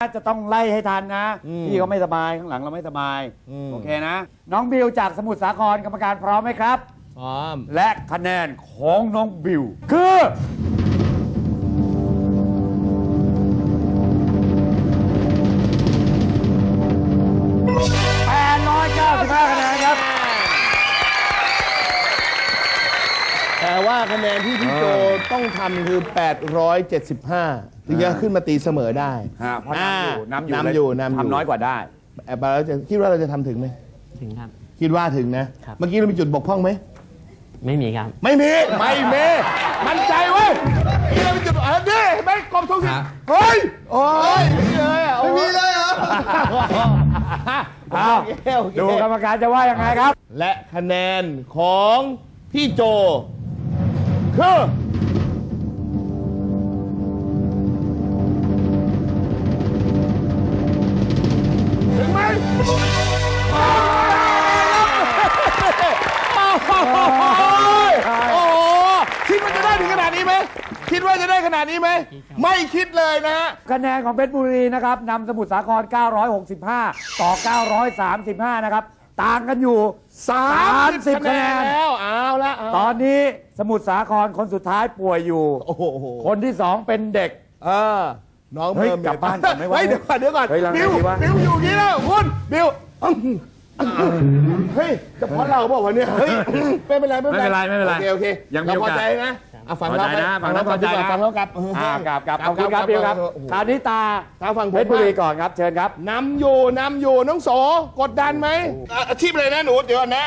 จะต้องไล่ให้ทันนะ อืม พี่เขาไม่สบายข้างหลังเราไม่สบายอืมโอเคนะ น้องบิวจากสมุทรสาครกรรมการพร้อมไหมครับ พร้อม และคะแนนของน้องบิว คือ คะแนนที่พี่โจต้องทำคือ 875 ถึงจะขึ้นมาตีเสมอได้ฮะเพราะน้ำอยู่อ่าน้ำอยู่น้ำอยู่น้ำอยู่ทำน้อยกว่าได้แอบเราจะคิดว่าเราจะทำถึงไหมถึงครับ คิดว่าถึงนะครับเมื่อกี้เรามีจุดบกพร่องไหม ไม่มีครับ ไม่มี ไม่มี มั่นใจเว้ยเมื่อกี้เรามีจุดเออนี่เห็นไหมกรมทงสิครับเฮ้ย โอ้ยไม่มีเลยอะไม่มีเลยเหรออ้าวโอเคโอเคดูกรรมการจะว่ายังไงครับ และคะแนนของพี่โจ คือ ถึงไหมโอ้โหโอ้โหคิดว่าจะได้ถึงขนาดนี้ไหม คิดว่าจะได้ขนาดนี้ไหม ไม่คิดเลยนะฮะ คะแนนของเพชรบุรีนะครับนำสมุทรสาคร 965 ต่อ 935 นะครับ ต่างกันอยู่ 30 คะแนน แล้วเอาละเอาตอนนี้สมุทรสาครคนสุดท้ายป่วยอยู่ โอ้โหคนที่สองเป็นเด็ก เออน้องเฮ้ยเพิ่มกลับบ้านก่อนไหมวะเฮ้ยเดี๋ยวก่อนเดี๋ยวก่อนเฮ้ยเราไงบิวดีวะ บิวอยู่อย่างนี้แล้วคุณบิวเฮ้ยจะเพราะเราบอกว่าวะเนี่ยเฮ้ยไม่เป็นไรไม่เป็นไรไม่เป็นไรไม่เป็นไรโอเคโอเคยังมีเราพอโอกาสใจนะ อะฟังพอเราใจไปนะฟังเราฟัก่งอนเราดีกว่าพอใจนะฟังเรากลับอ่ากลับกลับขอบคุณครับบิวครับโอ้โหคราวนี้ตาตาฟังผมเพชรบุรีก่อนครับ เชิญครับนำอยู่นำอยู่น้องโสกดดันไหมอะอาชีพอะไรนะหนูเดี๋ยวก่อนนะ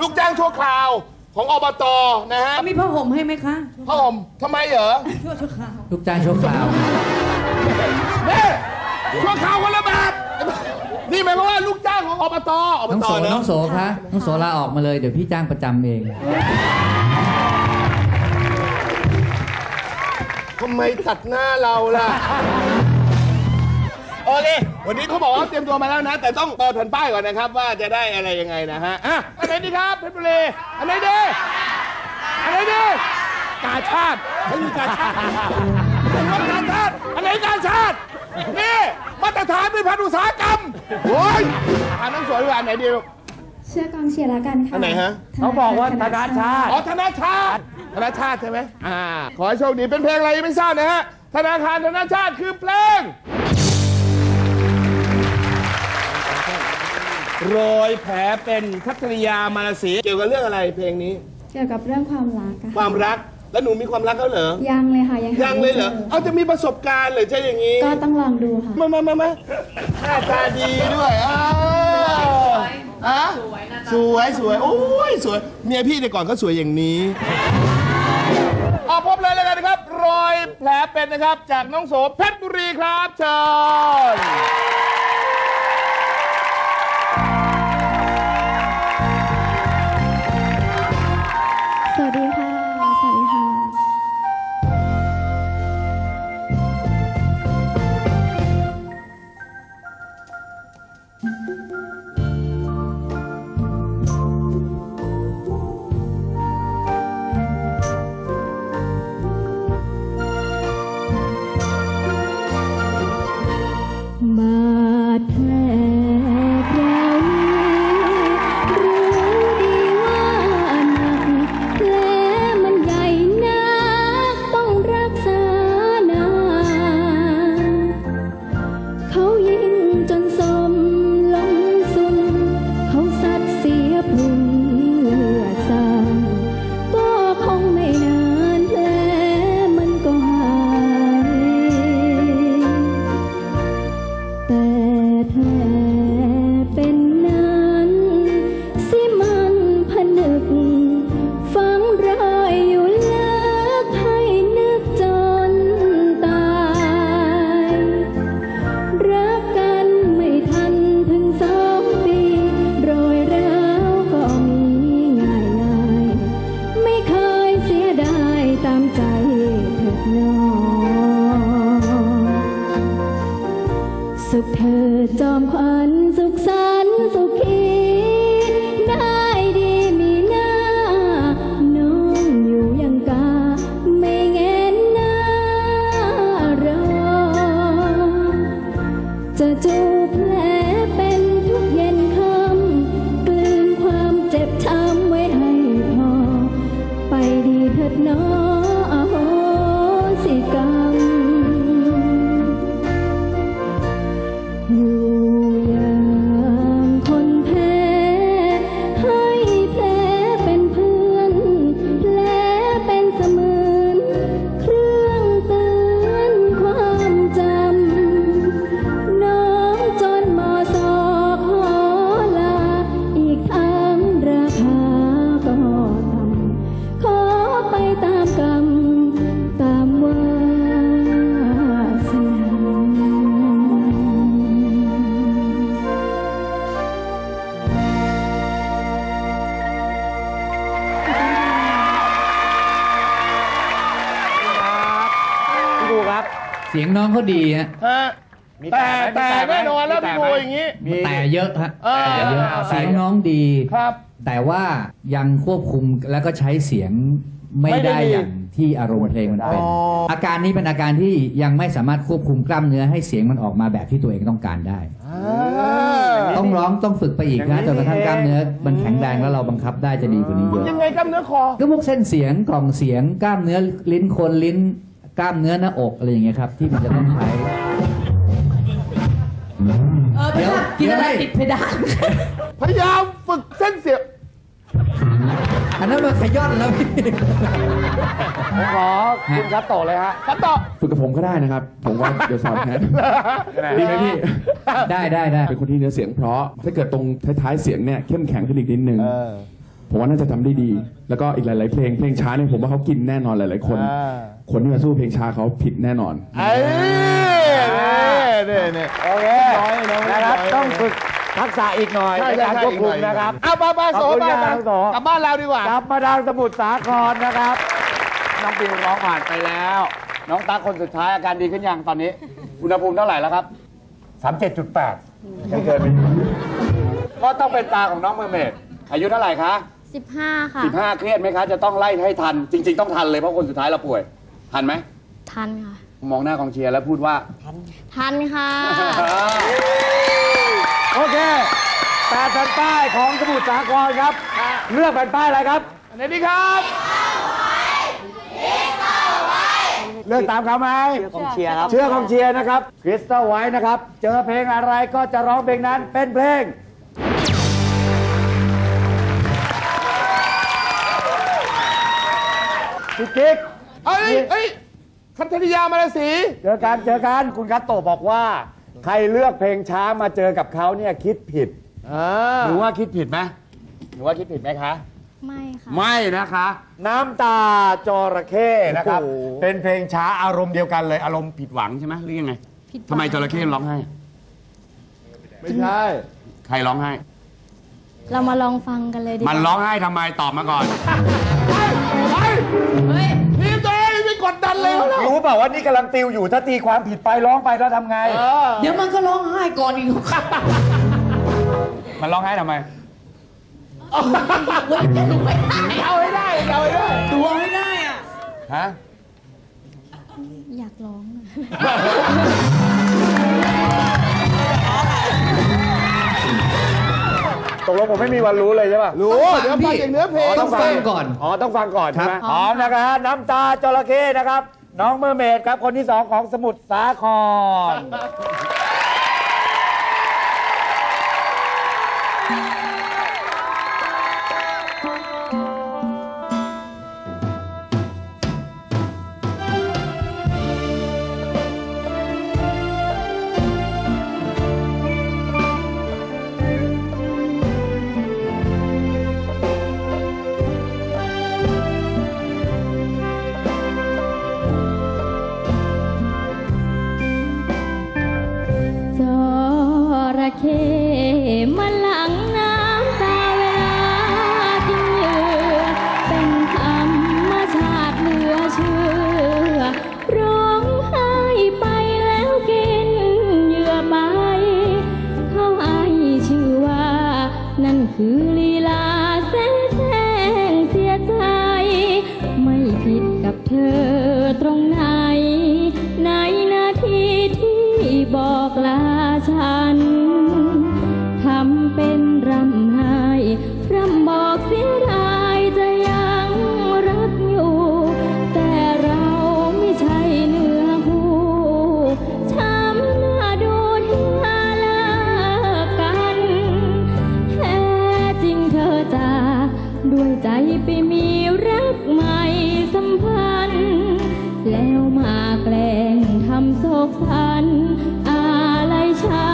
ลูกจ้างชั่วคราวของอบตนะฮะมีผ้าห่มให้ไหมคะพ่อผมทำไมเหรอชั่วชั่วคราวลูกจ้างชั่วคราวนี่ชั่วคราวคนละแบบนี่หมายความว่าลูกจ้างของอบตอบน้องตโสนะน้องโสคะน้องโสลาออกมาเลยเดี๋ยวพี่จ้างประจำเอง ทำไมตัดหน้าเราล่ะ โอเค วันนี้เขาบอกว่าเตรียมตัวมาแล้วนะ แต่ต้องเปิดแผ่นป้ายก่อนนะครับ ว่าจะได้อะไรยังไงนะฮะ อะ อันไหนดีครับเพชรบุรีอันไหนดี อันไหนดี กาชาติไม่มีกาชาติผมว่ากาชาติอันไหนกาชาติ นี่ มาตรฐานเป็นพันธุตสาหกรรมโอ้ยอ่านหนังสือดีกว่าอันไหนดีลูก เชื่อกองเชียร์แล้วกันค่ะอันไหนฮะ เขาบอกว่าธนาชาติ อ๋อธนาชาติธนาชาติใช่ไหมอ่า ขอให้โชคดีเป็นเพลงอะไรยังไม่ทราบนะฮะ ธนาคารธนาชาติคือเพลงรอยแผลเป็นทัตริยามาลสีเกี่ยวกับเรื่องอะไรเพลงนี้ เกี่ยวกับเรื่องความรักอะความรักแล้วหนูมีความรักเขาเหรอ ยังเลยค่ะ ยังหายังเลยเหรอ ไม่จเอาจะมีประสบการณ์เหรือใช่อย่างนี้ ก็ต้องลองดูค่ะ มามามามาหน้าตาดีด้วยอ่า อะสวยสวยโอ้ยสวยเมียพี่แต่ก่อนก็สวยอย่างนี้เอาพบเลยแล้วกันนะครับ รอยแผลเป็นนะครับ จากน้องโสเพชรบุรีครับเชิญสวัสดี เสียงน้องเขาดีฮะฮะมีแต่แต่แต่ไหมแน่นอนแล้วมีแต่พี่ไหมโบอย่างนี้ มี แต่เยอะฮะเออ แต่เยอะเอาเสียงน้องดี ครับ แต่ว่ายังควบคุมแล้วก็ใช้เสียงไม่ไม่ได้ได้ดี อย่างที่อารมณ์เพลงมันเป็น อ๋ออาการนี้เป็นอาการที่ยังไม่สามารถควบคุมกล้ามเนื้อให้เสียงมันออกมาแบบที่ตัวเองต้องการได้ ต้องร้องต้องฝึกไปอีกอย่างนะนี้จนกระทั่งกล้ามเนื้อมันแข็งแรงแล้วเราบังคับได้จะดีกว่านี้เยอะยังไงกล้ามเนื้อคอ ก็พวกเส้นเสียงกล่องเสียงกล้ามเนื้อลิ้นคนลิ้น กล้ามเนื้อหน้าอกอะไรอย่างเงี้ยครับ ที่มันจะต้องใช้เออไม่ทราบกินอะไรติดเพดาน พยายามฝึกเส้นเสียงอันนั้นมันขย้อนแล้วพี่ผมขอคุณคัตโตะเลยฮะคัตโตะฝึกกับผมก็ได้นะครับ ผมว่าเดี๋ยวสอนแทนดีไหมพี่ได้ได้ได้เป็นคนที่เนื้อเสียงเพราะถ้าเกิดตรงท้ายๆเสียงเนี่ยเข้มแข็งขึ้นอีกนิดนึง ผมว่าน่าจะทำได้ดี แล้วก็อีกหลาย ๆ เพลงเพลงช้าเนี่ยผมว่าเขากินแน่นอนหลาย ๆ คน อ่า คนที่มาสู้เพลงช้าเขาผิดแน่นอน ไอ้เนี่ยเนี่ย โอเคน้อยนะนะครับน้อยต้องฝึกทักษะอีกหน่อยใช่ในใช่การใช่ควบคุมอีกหน่อยนะครับ เอาไปไปโสขอบคุณไปครับไปน้องโส กลับบ้านเราดีกว่า กลับมาทางสมุทรสาครนะครับ น้องปิวร้องผ่านไปแล้ว น้องตั๊กคนสุดท้ายอาการดีขึ้นยังตอนนี้ อุณหภูมิเท่าไหร่แล้วครับ 37.8ยังเกินไปอยู่ก็ต้องเป็นตาของน้องเมอร์เมดอายุเท่าไหร่คะ 15ค่ะ 15 เครียดไหมคะ จะต้องไล่ให้ทัน จริง ๆ ต้องทันเลยเพราะคนสุดท้ายเราป่วย ทันไหม ทันค่ะ มองหน้ากองเชียร์แล้วพูดว่า ทันค่ะ โอเคแปดแผ่นป้ายของสมุทรสาครครับ เลือกแผ่นป้ายอะไรครับ อันนี้ดีครับเลือกตามเขาไหมกองเชียร์ครับ เชื่อกองเชียร์นะครับคริสตัลไว้นะครับ เจอเพลงอะไรก็จะร้องเพลงนั้นเป็นเพลง พี่กิ๊กเอ้ยเอ้ยคัทริยามาลาสีเจอกันเจอกันคุณคัตโตะบอกว่า ใครเลือกเพลงช้ามาเจอกับเขาเนี่ยคิดผิดอ่าหนูว่าคิดผิดไหมหนูว่าคิดผิดไหมคะ ไม่ค่ะ ไม่นะคะ น้ำตาจระเข้นะครับเป็นเพลงช้าอารมณ์เดียวกันเลยอารมณ์ผิดหวังใช่ไหมหรือยังไงผิดหวัง ทำไมจระเข้ร้องไห้ไม่ใช่ ใครร้องไห้ เรามาลองฟังกันเลยดีกมันว่าร้องไห้ทำไมตอบมาก่อน เลยแล้วรู้เปล่าว่านี่กำลังติวอยู่ถ้าตีความผิดไปร้องไปแล้วทำไงเออเดี๋ยวมันก็ร้องไห้ก่อนอีกมันร้องไห้ทำไม เว้ยจะดูไม่ได้เอาให้ได้เอาให้ได้ดูไม่ได้อะฮะ อยากร้องอะตกลงผมไม่มีวันรู้เลยใช่ป่ะ รู้ เดี๋ยวฟังจากเนื้อเพลง ต้องฟังก่อน อ๋อ ต้องฟังก่อนใช่ไหมครับพร้อมนะครับ น้ำตาจระเข้นะครับ น้องเมอร์เมดครับ คนที่สองของสมุทรสาคร อกลาฉัน ทำเป็นรำไห้พร่ำบอกเสียดายจะยังรักอยู่ แต่เราไม่ใช่เนื้อคู่ช้ำหน้าดูที่หาลิกกัน แท้จริงเธอจากด้วยใจไปมีรักใหม่สัมพันธ์ แล้วมาแกล้งทำโศกสัน อ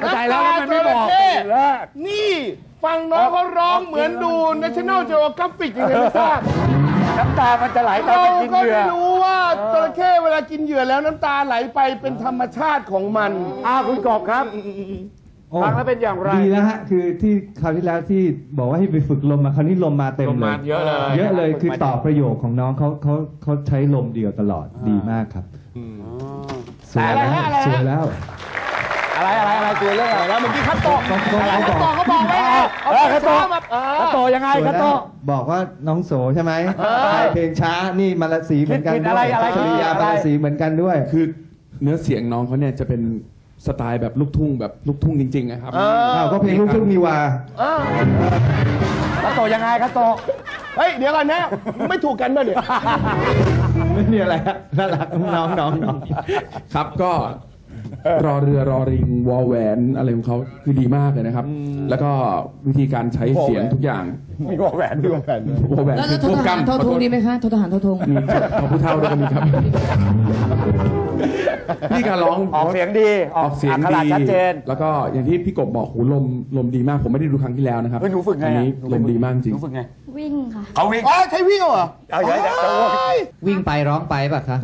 เข้าใจแล้วแล้วมันไม่บอกน้ำตาจระเข้เลยนี่ฟังน้องเขาร้องเหมือนดู National Geographic ยังไงไม่ทราบน้ำตามันจะไหลตอนเราไปกินก็เหยื่อไม่รู้ว่าจระเข้เวลากินเหยื่อแล้วน้ำตาไหลไปเป็นธรรมชาติของมันอ้าวคุณกบครับโอ้ฟังแล้วเป็นอย่างไร ดีแล้วฮะ คือที่คราวที่แล้วที่บอกว่าให้ไปฝึกลมมาคราวนี้ลมมาเต็มลมเลมายเยอะเลย เยอะเลยฝึกคือมาต่อประโยคของน้องเขาเขาเขาใช้ลมเดียวตลอดดีมากครับสวยแล้วอะไรฮะสวยแล้ว อะไรอะไรอะไรตัวเรื่องอะไรแล้วเมื่อกี้คัตโตะก็ก็อะไรเขาคัตบอกโตะเขาบอกไว้ไงเออคัตโตะมาเออกระโตยังไงสวยกระแล้โตวบอกว่าน้องโสใช่ไหมเพลงช้านี่มาลาสีเหมือนกันผิดด้อะไรวยอะไรสุริยาอะไรมาลาสีเหมือนกันด้วย คือเนื้อเสียงน้องเขาเนี่ยจะเป็นสไตล์แบบลูกทุ่งแบบลูกทุ่งจริงๆนะครับอ้าวก็เพลงลูกทุ่งมีวากระโตยังไงกระโตเฮ้ยเดี๋ยวก่อนนะไม่ถูกกันป่ะเนี่ยไม่มีอะไรฮะน่ารักน้องน้องน้องครับก็ รอเรือรอริงวอแหวนอะไรของเขาคือดีมากเลยนะครับ แล้วก็วิธีการใช้เสียงทุกอย่างมีวอแหวนด้วยวอแหวนแล้วคืแล้อวทควบหารกำเท่าทงดีไหมคะทหารเท่าทงมีพอผู้เท่าด้วยก็มีครับ นี่การร้องออกเสียงดีออกเสียงอักขดีระชัดเจน แล้วก็อย่างที่พี่กบบอกหูลมลมดีมากผมไม่ได้ดูครั้งที่แล้วนะครับเฮ้ยหนูฝึกไงอันนี้อะหนูลมดีมากจริง หนูฝึกไงวิ่งค่ะเอาวิ่งอ๋อใช้วิ่งเหรอเอาเดี๋ยวเดี๋ยวเดี๋ยวโอ้ยวิ่งไปร้องไปป่ะคะ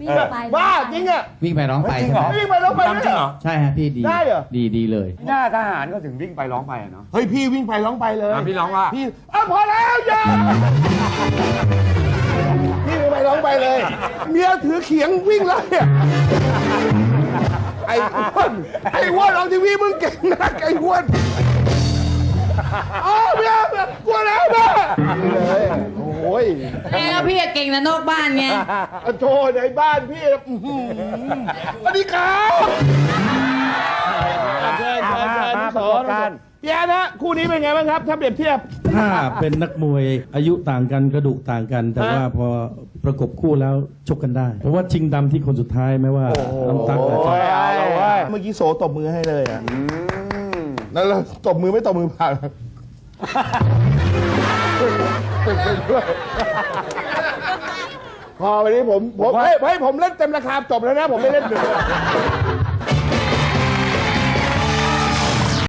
วิ่งไปบ้าจริงอะวิ่งไปร้องไปจริงใช่เหรไหมอ วิ่งไปแล้วไปทำจริงเหรอ ใช่ฮะพี่ดีได้เหรอ ดีดีเลย หน้าทหารก็ถึงวิ่งไปร้องไปอะเนาะ เฮ้ยพี่วิ่งไปร้องไปเลยอะพี่ร้องว่า พี่อะพอแล้วอย่า เลยเมียถือเขียงวิ่งไล่อะไอ้อ้วนไอ้อ้วนออกทีวีมึงเก่งนักไอ้อ้วนอ้าวเมียเมียกลัวแล้วแม่เลยโอ้ยเอ้แล้วพี่อะเก่งนะนอกบ้านไง อะโทษในบ้านพี่นะอื้อหือสวัสดีครับ เชิญเชิญเชิญมาสประอกบการณ์ พี่แอนฮะคู่นี้เป็นไงบ้างครับถ้าเปรียบเทียบ ถ้าเป็นนักมวยอายุต่างกันกระดูกต่างกัน แต่ฮะว่าพอประกบคู่แล้วชกกันได้ เพราะว่าชิงดำที่คนสุดท้ายไม่ว่าน้องตั๊กอาจจะเอาละเว้ยเมื่อกี้โสตบมือให้เลยอะแล้วเราตบมือไม่ตบมือผ่านพอวันนี้ผมผมเฮ้ยเฮ้ยผมเล่นเต็มราคาจบแล้วนะ ผมไม่เล่นเหลือ